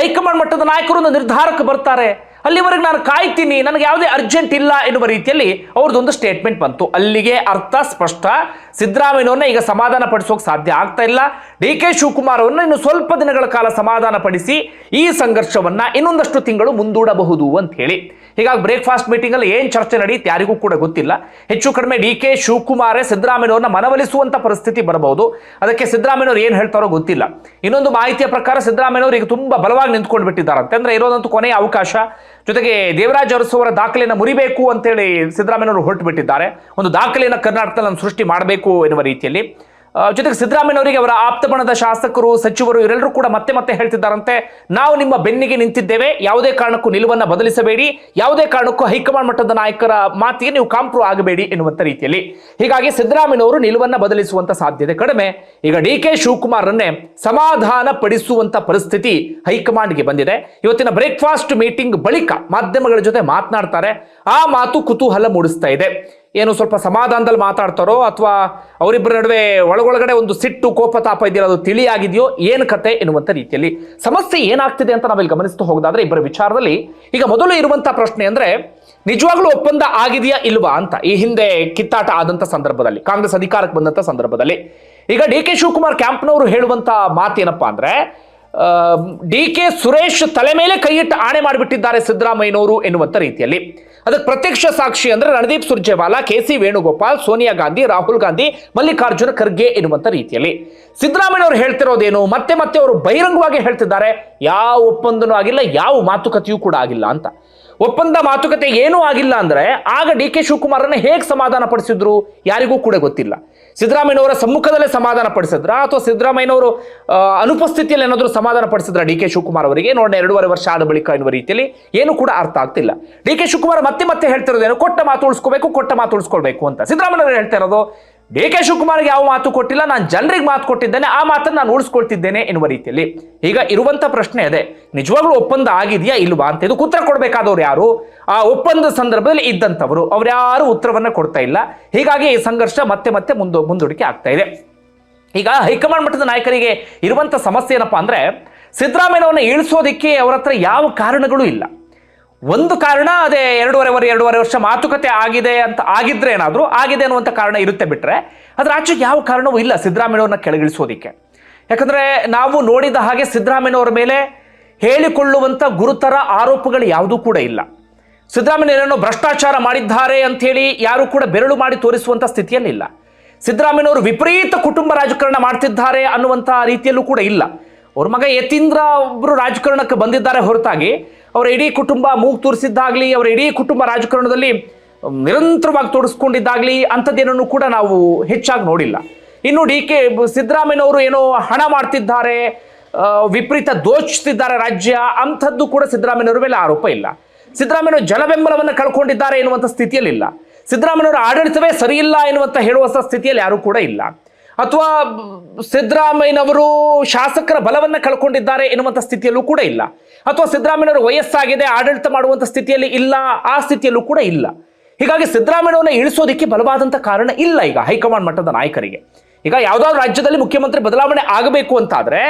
ಹೈಕಮಾಂಡ್ ಮಟ್ಟದ ನಾಯಕರು ಒಂದು ನಿರ್ಧಾರಕ್ಕೆ ಬರ್ತಾರೆ. ಅಲ್ಲಿವರೆಗೆ ನಾನು ಕಾಯ್ತೀನಿ, ನನಗೆ ಯಾವುದೇ ಅರ್ಜೆಂಟ್ ಇಲ್ಲ ಎನ್ನುವ ರೀತಿಯಲ್ಲಿ ಅವ್ರದ್ದೊಂದು ಸ್ಟೇಟ್ಮೆಂಟ್ ಬಂತು. ಅಲ್ಲಿಗೆ ಅರ್ಥ ಸ್ಪಷ್ಟ. ಸಿದ್ದರಾಮಯ್ಯವನ್ನ ಈಗ ಸಮಾಧಾನ ಪಡಿಸೋಕೆ ಸಾಧ್ಯ ಆಗ್ತಾ ಇಲ್ಲ. ಡಿ ಕೆ ಶಿವಕುಮಾರ್ ಅವರನ್ನ ಇನ್ನು ಸ್ವಲ್ಪ ದಿನಗಳ ಕಾಲ ಸಮಾಧಾನ ಪಡಿಸಿ ಈ ಸಂಘರ್ಷವನ್ನ ಇನ್ನೊಂದಷ್ಟು ತಿಂಗಳು ಮುಂದೂಡಬಹುದು ಅಂತ ಹೇಳಿ ಹೀಗಾಗಿ ಬ್ರೇಕ್ಫಾಸ್ಟ್ ಮೀಟಿಂಗ್ ಅಲ್ಲಿ ಏನ್ ಚರ್ಚೆ ನಡೆಯುತ್ತೆ ಯಾರಿಗೂ ಕೂಡ ಗೊತ್ತಿಲ್ಲ. ಹೆಚ್ಚು ಕಡಿಮೆ ಡಿ ಕೆ ಶಿವಕುಮಾರೇ ಸಿದ್ದರಾಮಯ್ಯನವ್ರನ್ನ ಮನವೊಲಿಸುವಂಥ ಪರಿಸ್ಥಿತಿ ಬರಬಹುದು. ಅದಕ್ಕೆ ಸಿದ್ದರಾಮಯ್ಯನವ್ರು ಏನು ಹೇಳ್ತಾರೋ ಗೊತ್ತಿಲ್ಲ. ಇನ್ನೊಂದು ಮಾಹಿತಿಯ ಪ್ರಕಾರ ಸಿದ್ದರಾಮಯ್ಯನವರು ಈಗ ತುಂಬಾ ಬಲವಾಗಿ ನಿಂತ್ಕೊಂಡು ಬಿಟ್ಟಿದ್ದಾರೆ ಅಂತಂದ್ರೆ ಇರೋದಂತೂ ಕೊನೆಯ ಅವಕಾಶ. ಜೊತೆಗೆ ದೇವರಾಜ ಅರಸು ದಾಖಲೆಯನ್ನು ಮುರಿಬೇಕು ಅಂತೇಳಿ ಸಿದ್ದರಾಮಯ್ಯವರು ಹೊರಟು ಬಿಟ್ಟಿದ್ದಾರೆ ಒಂದು ದಾಖಲೆಯನ್ನು ಕರ್ನಾಟಕದಲ್ಲಿ ಸೃಷ್ಟಿ ಮಾಡಬೇಕು ಎನ್ನುವ ರೀತಿಯಲ್ಲಿ ಜೊತೆಗೆ ಸಿದ್ದರಾಮಯ್ಯನವರಿಗೆ ಅವರ ಆಪ್ತ ಬಣದ ಶಾಸಕರು, ಸಚಿವರು ಇವರೆಲ್ಲರೂ ಕೂಡ ಮತ್ತೆ ಮತ್ತೆ ಹೇಳ್ತಿದ್ದಾರಂತೆ. ನಾವು ನಿಮ್ಮ ಬೆನ್ನಿಗೆ ನಿಂತಿದ್ದೇವೆ. ಯಾವುದೇ ಕಾರಣಕ್ಕೂ ನಿಲುವನ್ನ ಬದಲಿಸಬೇಡಿ. ಯಾವುದೇ ಕಾರಣಕ್ಕೂ ಹೈಕಮಾಂಡ್ ಮಟ್ಟದ ನಾಯಕರ ಮಾತಿಗೆ ನೀವು ಕಾಂಪ್ರೂ ಆಗಬೇಡಿ ಎನ್ನುವಂಥ ರೀತಿಯಲ್ಲಿ. ಹೀಗಾಗಿ ಸಿದ್ದರಾಮಯ್ಯನವರು ನಿಲುವನ್ನ ಬದಲಿಸುವಂತ ಸಾಧ್ಯತೆ ಕಡಿಮೆ. ಈಗ ಡಿ ಕೆ ಶಿವಕುಮಾರ್ರನ್ನೇ ಸಮಾಧಾನ ಪಡಿಸುವಂಥ ಪರಿಸ್ಥಿತಿ ಹೈಕಮಾಂಡ್ಗೆ ಬಂದಿದೆ. ಇವತ್ತಿನ ಬ್ರೇಕ್ಫಾಸ್ಟ್ ಮೀಟಿಂಗ್ ಬಳಿಕ ಮಾಧ್ಯಮಗಳ ಜೊತೆ ಮಾತನಾಡ್ತಾರೆ. ಆ ಮಾತು ಕುತೂಹಲ ಮೂಡಿಸ್ತಾ ಇದೆ. ಏನು ಸ್ವಲ್ಪ ಸಮಾಧಾನದಲ್ಲಿ ಮಾತಾಡ್ತಾರೋ ಅಥವಾ ಅವರಿಬ್ಬರ ನಡುವೆ ಒಳಗೊಳಗಡೆ ಒಂದು ಸಿಟ್ಟು ಕೋಪ ತಾಪ ಇದೆಯಲ್ಲ, ಅದು ತಿಳಿಯಾಗಿದೆಯೋ, ಏನು ಕತೆ ಎನ್ನುವಂಥ ರೀತಿಯಲ್ಲಿ ಸಮಸ್ಯೆ ಏನಾಗ್ತಿದೆ ಅಂತ ನಾವಿಲ್ಲಿ ಗಮನಿಸ್ತಾ ಹೋಗೋದಾದ್ರೆ ಇಬ್ಬರ ವಿಚಾರದಲ್ಲಿ ಈಗ ಮೊದಲು ಇರುವಂಥ ಪ್ರಶ್ನೆ ಅಂದ್ರೆ, ನಿಜವಾಗ್ಲೂ ಒಪ್ಪಂದ ಆಗಿದೆಯಾ ಇಲ್ವಾ ಅಂತ, ಈ ಹಿಂದೆ ಕಿತ್ತಾಟ ಆದಂಥ ಸಂದರ್ಭದಲ್ಲಿ, ಕಾಂಗ್ರೆಸ್ ಅಧಿಕಾರಕ್ಕೆ ಬಂದಂಥ ಸಂದರ್ಭದಲ್ಲಿ. ಈಗ ಡಿ ಕೆ ಶಿವಕುಮಾರ್ ಕ್ಯಾಂಪ್ನವರು ಹೇಳುವಂಥ ಮಾತೇನಪ್ಪ ಅಂದ್ರೆ ಡಿ ಕೆ ಸುರೇಶ್ ತಲೆ ಮೇಲೆ ಕೈಯಿಟ್ಟು ಆಣೆ ಮಾಡಿಬಿಟ್ಟಿದ್ದಾರೆ ಸಿದ್ದರಾಮಯ್ಯನವರು ಎನ್ನುವಂಥ ರೀತಿಯಲ್ಲಿ. ಅದಕ್ಕೆ ಪ್ರತ್ಯಕ್ಷ ಸಾಕ್ಷಿ ಅಂದ್ರೆ ರಣದೀಪ್ ಸುರ್ಜೇವಾಲಾ, ಕೆ ಸಿ ವೇಣುಗೋಪಾಲ್, ಸೋನಿಯಾ ಗಾಂಧಿ, ರಾಹುಲ್ ಗಾಂಧಿ, ಮಲ್ಲಿಕಾರ್ಜುನ ಖರ್ಗೆ ಎನ್ನುವಂಥ ರೀತಿಯಲ್ಲಿ. ಸಿದ್ದರಾಮಯ್ಯ ಅವರು ಹೇಳ್ತಿರೋದೇನು? ಮತ್ತೆ ಮತ್ತೆ ಅವರು ಬಹಿರಂಗವಾಗಿ ಹೇಳ್ತಿದ್ದಾರೆ. ಯಾವ ಒಪ್ಪಂದನೂ ಆಗಿಲ್ಲ, ಯಾವ ಮಾತುಕತೆಯೂ ಕೂಡ ಆಗಿಲ್ಲ ಅಂತ. ಒಪ್ಪಂದ ಮಾತುಕತೆ ಏನೂ ಆಗಿಲ್ಲ ಅಂದ್ರೆ ಆಗ ಡಿ ಕೆ ಶಿವಕುಮಾರನ್ನು ಹೇಗೆ ಸಮಾಧಾನ ಪಡಿಸಿದ್ರು ಯಾರಿಗೂ ಕೂಡ ಗೊತ್ತಿಲ್ಲ. ಸಿದ್ದರಾಮಯ್ಯನವರ ಸಮ್ಮುಖದಲ್ಲೇ ಸಮಾಧಾನ ಪಡಿಸಿದ್ರ ಅಥವಾ ಸಿದ್ದರಾಮಯ್ಯನವರು ಅನುಪಸ್ಥಿತಿಯಲ್ಲಿ ಏನಾದರೂ ಸಮಾಧಾನ ಪಡಿಸಿದ್ರ ಡಿ ಕೆ ಶಿವಕುಮಾರ್ ಅವರಿಗೆ? ನೋಡೋಣ, ಎರಡೂವರೆ ವರ್ಷ ಆದ ಬಳಿಕ ಎನ್ನುವ ರೀತಿಯಲ್ಲಿ ಏನು ಕೂಡ ಅರ್ಥ ಆಗ್ತಿಲ್ಲ. ಡಿ ಕೆ ಶಿವಕುಮಾರ್ ಮತ್ತೆ ಮತ್ತೆ ಹೇಳ್ತಿರೋದೇನು ಕೊಟ್ಟ ಮಾತು ಉಳಿಸ್ಕೋಬೇಕು, ಕೊಟ್ಟ ಮಾತು ಉಳಿಸ್ಕೊಳ್ಬೇಕು ಅಂತ. ಸಿದ್ದರಾಮಯ್ಯವರು ಹೇಳ್ತಾ ಇರೋದು ಡಿ ಕೆ ಶಿವಕುಮಾರ್ಗೆ ಯಾವ ಮಾತು ಕೊಟ್ಟಿಲ್ಲ, ನಾನು ಜನರಿಗೆ ಮಾತು ಕೊಟ್ಟಿದ್ದೇನೆ, ಆ ಮಾತನ್ನು ನಾನು ಉಳಿಸ್ಕೊಳ್ತಿದ್ದೇನೆ ಎನ್ನುವ ರೀತಿಯಲ್ಲಿ. ಈಗ ಇರುವಂತ ಪ್ರಶ್ನೆ ಅದೇ, ನಿಜವಾಗ್ಲೂ ಒಪ್ಪಂದ ಆಗಿದೆಯಾ ಇಲ್ವಾ ಅಂತ ಇದು ಉತ್ತರ ಕೊಡಬೇಕಾದವ್ರು ಯಾರು? ಆ ಒಪ್ಪಂದ ಸಂದರ್ಭದಲ್ಲಿ ಇದ್ದಂಥವರು ಅವ್ರ್ಯಾರು ಉತ್ತರವನ್ನ ಕೊಡ್ತಾ ಇಲ್ಲ. ಹೀಗಾಗಿ ಈ ಸಂಘರ್ಷ ಮತ್ತೆ ಮತ್ತೆ ಮುಂದು, ಮುಂದೂಡಿಕೆ ಆಗ್ತಾ ಇದೆ. ಈಗ ಹೈಕಮಾಂಡ್ ಮಟ್ಟದ ನಾಯಕರಿಗೆ ಇರುವಂತ ಸಮಸ್ಯೆ ಏನಪ್ಪಾ ಅಂದ್ರೆ ಸಿದ್ದರಾಮಯ್ಯವನ್ನು ಇಳಿಸೋದಕ್ಕೆ ಅವರ ಯಾವ ಕಾರಣಗಳು ಇಲ್ಲ. ಒಂದು ಕಾರಣ ಅದೇ ಎರಡೂವರೆ ವರೆ ಎರಡೂವರೆ ವರ್ಷ ಮಾತುಕತೆ ಆಗಿದೆ ಅಂತ ಆಗಿದ್ರೆ ಏನಾದರೂ, ಆಗಿದೆ ಅನ್ನುವಂಥ ಕಾರಣ ಇರುತ್ತೆ ಬಿಟ್ಟರೆ ಅದರ ಆಚೆ ಯಾವ ಕಾರಣವೂ ಇಲ್ಲ ಸಿದ್ದರಾಮಯ್ಯವ್ರನ್ನ ಕೆಳಗಿಳಿಸೋದಿಕ್ಕೆ. ಯಾಕಂದರೆ ನಾವು ನೋಡಿದ ಹಾಗೆ ಸಿದ್ದರಾಮಯ್ಯವ್ರ ಮೇಲೆ ಹೇಳಿಕೊಳ್ಳುವಂಥ ಗುರುತರ ಆರೋಪಗಳು ಯಾವುದೂ ಕೂಡ ಇಲ್ಲ. ಸಿದ್ದರಾಮಯ್ಯನವರನ್ನು ಭ್ರಷ್ಟಾಚಾರ ಮಾಡಿದ್ದಾರೆ ಅಂಥೇಳಿ ಯಾರು ಕೂಡ ಬೆರಳು ಮಾಡಿ ತೋರಿಸುವಂಥ ಸ್ಥಿತಿಯಲ್ಲಿಲ್ಲ. ಸಿದ್ದರಾಮಯ್ಯನವರು ವಿಪರೀತ ಕುಟುಂಬ ರಾಜಕಾರಣ ಮಾಡ್ತಿದ್ದಾರೆ ಅನ್ನುವಂಥ ರೀತಿಯಲ್ಲೂ ಕೂಡ ಇಲ್ಲ. ಅವ್ರ ಮಗ ಯತೀಂದ್ರ ಒಬ್ಬರು ರಾಜಕಾರಣಕ್ಕೆ ಬಂದಿದ್ದಾರೆ ಹೊರತಾಗಿ ಅವರ ಇಡೀ ಕುಟುಂಬ ಮೂಗು ತೋರಿಸಿದ್ದಾಗಲಿ, ಅವರ ಇಡೀ ಕುಟುಂಬ ರಾಜಕಾರಣದಲ್ಲಿ ನಿರಂತರವಾಗಿ ತೋರಿಸ್ಕೊಂಡಿದ್ದಾಗಲಿ ಅಂಥದ್ದೇನನ್ನು ಕೂಡ ನಾವು ಹೆಚ್ಚಾಗಿ ನೋಡಿಲ್ಲ. ಇನ್ನು ಡಿ ಕೆ ಸಿದ್ದರಾಮಯ್ಯನವರು ಏನೋ ಹಣ ಮಾಡ್ತಿದ್ದಾರೆ ವಿಪರೀತ ದೋಚಿಸ್ತಿದ್ದಾರೆ ರಾಜ್ಯ, ಅಂಥದ್ದು ಕೂಡ ಸಿದ್ದರಾಮಯ್ಯನವರ ಮೇಲೆ ಆರೋಪ ಇಲ್ಲ. ಸಿದ್ದರಾಮಯ್ಯನವರು ಜಲಬೆಂಬಲವನ್ನು ಕಳ್ಕೊಂಡಿದ್ದಾರೆ ಎನ್ನುವಂಥ ಸ್ಥಿತಿಯಲ್ಲಿಲ್ಲ. ಸಿದ್ದರಾಮಯ್ಯನವರ ಆಡಳಿತವೇ ಸರಿಯಿಲ್ಲ ಎನ್ನುವಂಥ ಹೇಳುವಂಥ ಸ್ಥಿತಿಯಲ್ಲಿ ಯಾರೂ ಕೂಡ ಇಲ್ಲ. ಅಥವಾ ಸಿದ್ದರಾಮಯ್ಯನವರು ಶಾಸಕರ ಬಲವನ್ನು ಕಳ್ಕೊಂಡಿದ್ದಾರೆ ಎನ್ನುವಂಥ ಸ್ಥಿತಿಯಲ್ಲೂ ಕೂಡ ಇಲ್ಲ. ಅಥವಾ ಸಿದ್ದರಾಮಯ್ಯವರು ವಯಸ್ಸಾಗಿದೆ, ಆಡಳಿತ ಮಾಡುವಂಥ ಸ್ಥಿತಿಯಲ್ಲಿ ಇಲ್ಲ, ಆ ಸ್ಥಿತಿಯಲ್ಲೂ ಕೂಡ ಇಲ್ಲ. ಹೀಗಾಗಿ ಸಿದ್ದರಾಮಯ್ಯನವನ್ನ ಇಳಿಸೋದಕ್ಕೆ ಬಲವಾದಂಥ ಕಾರಣ ಇಲ್ಲ ಈಗ ಹೈಕಮಾಂಡ್ ಮಟ್ಟದ ನಾಯಕರಿಗೆ. ಈಗ ಯಾವುದಾದ್ರು ರಾಜ್ಯದಲ್ಲಿ ಮುಖ್ಯಮಂತ್ರಿ ಬದಲಾವಣೆ ಆಗಬೇಕು ಅಂತಾದರೆ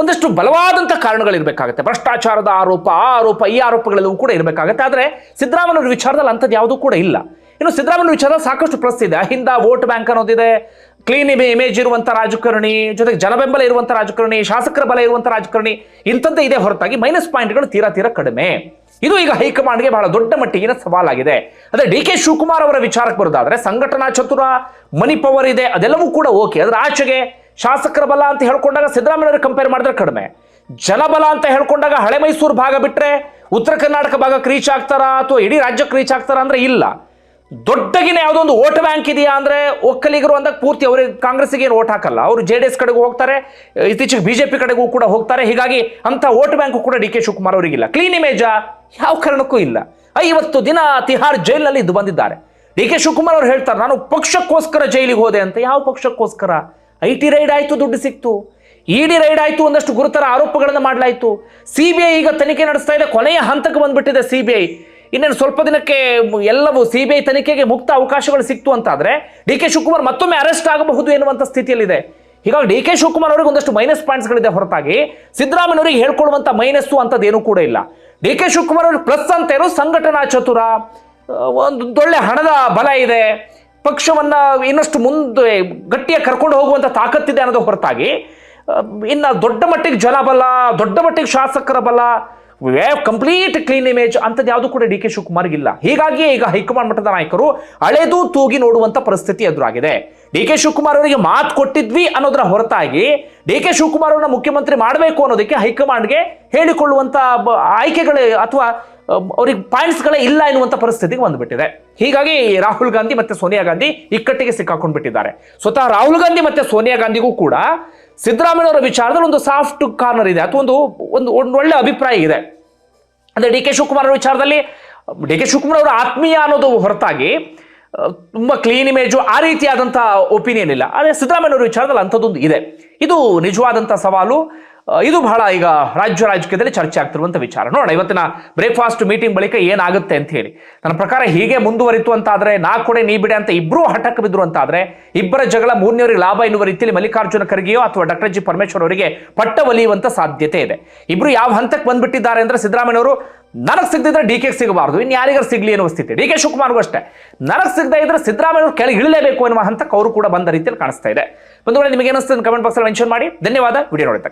ಒಂದಷ್ಟು ಬಲವಾದಂಥ ಕಾರಣಗಳಿರಬೇಕಾಗುತ್ತೆ ಭ್ರಷ್ಟಾಚಾರದ ಆರೋಪ, ಆ ಆರೋಪ, ಈ ಆರೋಪಗಳೆಲ್ಲವೂ ಕೂಡ ಇರಬೇಕಾಗುತ್ತೆ. ಆದರೆ ಸಿದ್ದರಾಮಯ್ಯವ್ರ ವಿಚಾರದಲ್ಲಿ ಅಂಥದ್ದು ಯಾವುದೂ ಕೂಡ ಇಲ್ಲ. ಇನ್ನು ಸಿದ್ದರಾಮಯ್ಯ ವಿಚಾರದಲ್ಲಿ ಸಾಕಷ್ಟು ಪ್ಲಸ್ ಇದೆ ಅಹಿಂದ ವೋಟ್ ಬ್ಯಾಂಕ್ ಅನ್ನೋದಿದೆ ಕ್ಲೀನ್ ಇಮೇಜ್ ಇರುವಂಥ ರಾಜಕಾರಣಿ, ಜೊತೆಗೆ ಜನಬೆಂಬಲ ಇರುವಂಥ ರಾಜಕಾರಣಿ, ಶಾಸಕರ ಬಲ ಇರುವಂಥ ರಾಜಕಾರಣಿ, ಇಂಥದ್ದೇ ಇದೆ ಹೊರತಾಗಿ ಮೈನಸ್ ಪಾಯಿಂಟ್ಗಳು ತೀರಾ ತೀರಾ ಕಡಿಮೆ. ಇದು ಈಗ ಹೈಕಮಾಂಡ್ಗೆ ಬಹಳ ದೊಡ್ಡ ಮಟ್ಟಿಗಿನ ಸವಾಲಾಗಿದೆ. ಅದೇ ಡಿ ಕೆ ಶಿವಕುಮಾರ್ ಅವರ ವಿಚಾರಕ್ಕೆ ಬರೋದಾದ್ರೆ, ಸಂಘಟನಾ ಚತುರ, ಮನಿ ಪವರ್ ಇದೆ, ಅದೆಲ್ಲವೂ ಕೂಡ ಓಕೆ. ಅದರ ಆಚೆಗೆ ಶಾಸಕರ ಬಲ ಅಂತ ಹೇಳ್ಕೊಂಡಾಗ ಸಿದ್ದರಾಮಯ್ಯ ಕಂಪೇರ್ ಮಾಡಿದ್ರೆ ಕಡಿಮೆ. ಜನಬಲ ಅಂತ ಹೇಳ್ಕೊಂಡಾಗ ಹಳೆ ಮೈಸೂರು ಭಾಗ ಬಿಟ್ರೆ ಉತ್ತರ ಕರ್ನಾಟಕ ಭಾಗಕ್ಕೆ ರೀಚ್ ಆಗ್ತಾರಾ, ಅಥವಾ ಇಡೀ ರಾಜ್ಯಕ್ಕೆ ರೀಚ್ ಆಗ್ತಾರಾ ಅಂದ್ರೆ ಇಲ್ಲ. ದೊಡ್ಡಗಿನ ಯಾವುದೋ ಒಂದು ವೋಟ್ ಬ್ಯಾಂಕ್ ಇದೆಯಾ ಅಂದರೆ ಒಕ್ಕಲಿಗರು ಅಂದಾಗ ಪೂರ್ತಿ ಅವರಿಗೆ ಕಾಂಗ್ರೆಸ್ಗೆ ಏನು ವೋಟ್ ಹಾಕಲ್ಲ. ಅವರು ಜೆ ಡಿ ಎಸ್ ಕಡೆಗೂ ಹೋಗ್ತಾರೆ, ಇತ್ತೀಚೆಗೆ ಪಿ ಕಡೆಗೂ ಕೂಡ ಹೋಗ್ತಾರೆ. ಹೀಗಾಗಿ ಅಂಥ ವೋಟ್ ಬ್ಯಾಂಕ್ ಕೂಡ ಡಿ ಕೆ ಶಿವಕುಮಾರ್ ಅವರಿಗಿಲ್ಲ ಕ್ಲೀನ್ ಇಮೇಜ ಯಾವ ಕಾರಣಕ್ಕೂ ಇಲ್ಲ. ಐವತ್ತು ದಿನ ತಿಹಾರ್ ಜೈಲಿನಲ್ಲಿ ಇದು ಬಂದಿದ್ದಾರೆ. ಡಿ ಕೆ ಶಿವಕುಮಾರ್ ಅವರು ಹೇಳ್ತಾರೆ, ನಾನು ಪಕ್ಷಕ್ಕೋಸ್ಕರ ಜೈಲಿಗೆ ಹೋದೆ ಅಂತ. ಯಾವ ಪಕ್ಷಕ್ಕೋಸ್ಕರ? ಐ ಟಿ ರೈಡ್ ಆಯಿತು, ದುಡ್ಡು ಸಿಕ್ತು. ಇಡಿ ರೈಡ್ ಆಯಿತು ಒಂದಷ್ಟು ಗುರುತರ ಆರೋಪಗಳನ್ನು ಮಾಡಲಾಯಿತು. ಸಿ ಬಿ ಐ ಈಗ ತನಿಖೆ ನಡೆಸ್ತಾ ಇದೆ, ಕೊನೆಯ ಹಂತಕ್ಕೆ ಬಂದ್ಬಿಟ್ಟಿದೆ ಸಿ ಬಿ ಐ. ಇನ್ನೇನು ಸ್ವಲ್ಪ ದಿನಕ್ಕೆ ಎಲ್ಲವೂ ಸಿ ಬಿ ಐ ತನಿಖೆಗೆ ಮುಕ್ತ ಅವಕಾಶಗಳು ಸಿಕ್ತು ಅಂತಾದರೆ ಡಿ ಕೆ ಶಿವಕುಮಾರ್ ಮತ್ತೊಮ್ಮೆ ಅರೆಸ್ಟ್ ಆಗಬಹುದು ಎನ್ನುವಂಥ ಸ್ಥಿತಿಯಲ್ಲಿದೆ. ಹೀಗಾಗಿ ಡಿ ಕೆ ಶಿವಕುಮಾರ್ ಅವರಿಗೆ ಒಂದಷ್ಟು ಮೈನಸ್ ಪಾಯಿಂಟ್ಸ್ಗಳಿದೆ ಹೊರತಾಗಿ ಸಿದ್ದರಾಮಯ್ಯವರಿಗೆ ಹೇಳ್ಕೊಳ್ಳುವಂಥ ಮೈನಸ್ಸು ಅಂಥದ್ದೇನೂ ಕೂಡ ಇಲ್ಲ. ಡಿ ಕೆ ಶಿವಕುಮಾರ್ ಅವ್ರಿಗೆ ಪ್ಲಸ್ ಅಂತ ಇರೋ ಸಂಘಟನಾ ಚತುರ ಒಂದು ಒಳ್ಳೆ ಹಣದ ಬಲ ಇದೆ, ಪಕ್ಷವನ್ನ ಇನ್ನಷ್ಟು ಮುಂದೆ ಗಟ್ಟಿಯಾಗಿ ಕರ್ಕೊಂಡು ಹೋಗುವಂಥ ತಾಕತ್ತಿದೆ ಅನ್ನೋದು ಹೊರತಾಗಿ ಇನ್ನು ದೊಡ್ಡ ಮಟ್ಟಿಗೆ ಜನಬಲ ದೊಡ್ಡ ಮಟ್ಟಿಗೆ ಶಾಸಕರ ಬಲ ಕಂಪ್ಲೀಟ್ ಕ್ಲೀನ್ ಇಮೇಜ್ ಅಂಥದ್ದು ಯಾವುದು ಕೂಡ ಡಿ ಕೆ ಶಿವಕುಮಾರ್ಗೆ ಇಲ್ಲ. ಹೀಗಾಗಿ ಈಗ ಹೈಕಮಾಂಡ್ ಮಟ್ಟದ ನಾಯಕರು ಅಳೆದು ತೂಗಿ ನೋಡುವಂಥ ಪರಿಸ್ಥಿತಿ ಎದುರಾಗಿದೆ. ಡಿ ಕೆ ಶಿವಕುಮಾರ್ ಅವರಿಗೆ ಮಾತು ಕೊಟ್ಟಿದ್ವಿ ಅನ್ನೋದರ ಹೊರತಾಗಿ ಡಿ ಕೆ ಶಿವಕುಮಾರ್ ಅವರನ್ನ ಮುಖ್ಯಮಂತ್ರಿ ಮಾಡಬೇಕು ಅನ್ನೋದಕ್ಕೆ ಹೈಕಮಾಂಡ್ಗೆ ಹೇಳಿಕೊಳ್ಳುವಂಥ ಆಯ್ಕೆಗಳೇ ಅಥವಾ ಅವ್ರಿಗೆ ಪಾಯಿಂಟ್ಸ್ಗಳೇ ಇಲ್ಲ ಎನ್ನುವಂಥ ಪರಿಸ್ಥಿತಿಗೆ ಬಂದ್ಬಿಟ್ಟಿದೆ. ಹೀಗಾಗಿ ರಾಹುಲ್ ಗಾಂಧಿ ಮತ್ತೆ ಸೋನಿಯಾ ಗಾಂಧಿ ಇಕ್ಕಟ್ಟಿಗೆ ಸಿಕ್ಕಾಕೊಂಡು ಬಿಟ್ಟಿದ್ದಾರೆ ಸ್ವತಃ ರಾಹುಲ್ ಗಾಂಧಿ ಮತ್ತೆ ಸೋನಿಯಾ ಗಾಂಧಿಗೂ ಕೂಡ ಸಿದ್ದರಾಮಯ್ಯನವರ ವಿಚಾರದಲ್ಲಿ ಒಂದು ಸಾಫ್ಟ್ ಕಾರ್ನರ್ ಇದೆ. ಅಥವಾ ಒಂದು ಒಂದು ಒಂದು ಒಳ್ಳೆ ಅಭಿಪ್ರಾಯ ಇದೆ. ಅಂದರೆ ಡಿ ಕೆ ಶಿವಕುಮಾರ್ ಅವರ ವಿಚಾರದಲ್ಲಿ, ಡಿ ಕೆ ಶಿವಕುಮಾರ್ ಅವರ ಆತ್ಮೀಯ ಅನ್ನೋದು ಹೊರತಾಗಿ ತುಂಬ ಕ್ಲೀನ್ ಇಮೇಜು ಆ ರೀತಿಯಾದಂಥ ಒಪಿನಿಯನ್ ಇಲ್ಲ. ಆದರೆ ಸಿದ್ದರಾಮಯ್ಯನವರ ವಿಚಾರದಲ್ಲಿ ಅಂಥದ್ದೊಂದು ಇದೆ. ಇದು ನಿಜವಾದಂಥ ಸವಾಲು. ಇದು ಬಹಳ ಈಗ ರಾಜ್ಯ ರಾಜಕೀಯದಲ್ಲಿ ಚರ್ಚೆ ಆಗ್ತಿರುವಂತ ವಿಚಾರ. ನೋಡೋಣ, ಇವತ್ತಿನ ಬ್ರೇಕ್ಫಾಸ್ಟ್ ಮೀಟಿಂಗ್ ಬಳಿಕ ಏನಾಗುತ್ತೆ ಅಂತ ಹೇಳಿ. ನನ್ನ ಪ್ರಕಾರ ಹೀಗೆ ಮುಂದುವರಿತು ಅಂತ ಆದ್ರೆ ನಾ ಕೊಡೆ ನೀ ಬಿಡೆ ಅಂತ ಇಬ್ರು ಹಠಕ್ಕೆ ಬಿದ್ರು ಅಂತ ಆದ್ರೆ ಇಬ್ಬರ ಜಗಳ ಮೂರನೇವರಿಗೆ ಲಾಭ ಎನ್ನುವ ರೀತಿಯಲ್ಲಿ ಮಲ್ಲಿಕಾರ್ಜುನ ಖರ್ಗೆಯೋ ಅಥವಾ ಡಾಕ್ಟರ್ ಜಿ ಪರಮೇಶ್ವರ್ ಅವರಿಗೆ ಪಟ್ಟ ಒಲಿಯುವಂತ ಸಾಧ್ಯತೆ ಇದೆ. ಇಬ್ರು ಯಾವ ಹಂತಕ್ಕೆ ಬಂದ್ಬಿಟ್ಟಿದ್ದಾರೆ ಅಂದ್ರೆ ಸಿದ್ದರಾಮಯ್ಯನವರು, ನನಗೆ ಸಿಗದಿದ್ರೆ ಡಿ ಕೆ ಸಿಗಬಾರ್ದು. ಇನ್ನು ಯಾರಿಗಾರು ಸಿಗ್ಲಿ ಅನ್ನುವ ಸ್ಥಿತಿ. ಡಿ ಕೆ ಶಿವಕುಮಾರ್ಗೂ ಅಷ್ಟೇ. ನನಗೆ ಸಿಗದೆ ಇದ್ರೆ ಸಿದ್ದರಾಮಯ್ಯವರು ಕೆಳಗೆ ಇಳಲೇಬೇಕು ಅನ್ನುವ ಹಂತಕ್ಕೆ ಅವರು ಕೂಡ ಬಂದ ರೀತಿಯಲ್ಲಿ ಕಾಣಿಸ್ತಾ ಇದೆ. ಒಂದು ನಿಮಗೆ ಏನಿಸ್ತದೆ ಕಮೆಂಟ್ ಬಾಕ್ಸಲ್ಲಿ ಮೆನ್ಷನ್ ಮಾಡಿ. ಧನ್ಯವಾದ. ವಿಡಿಯೋ ನೋಡಿದ್ದಕ್ಕೆ.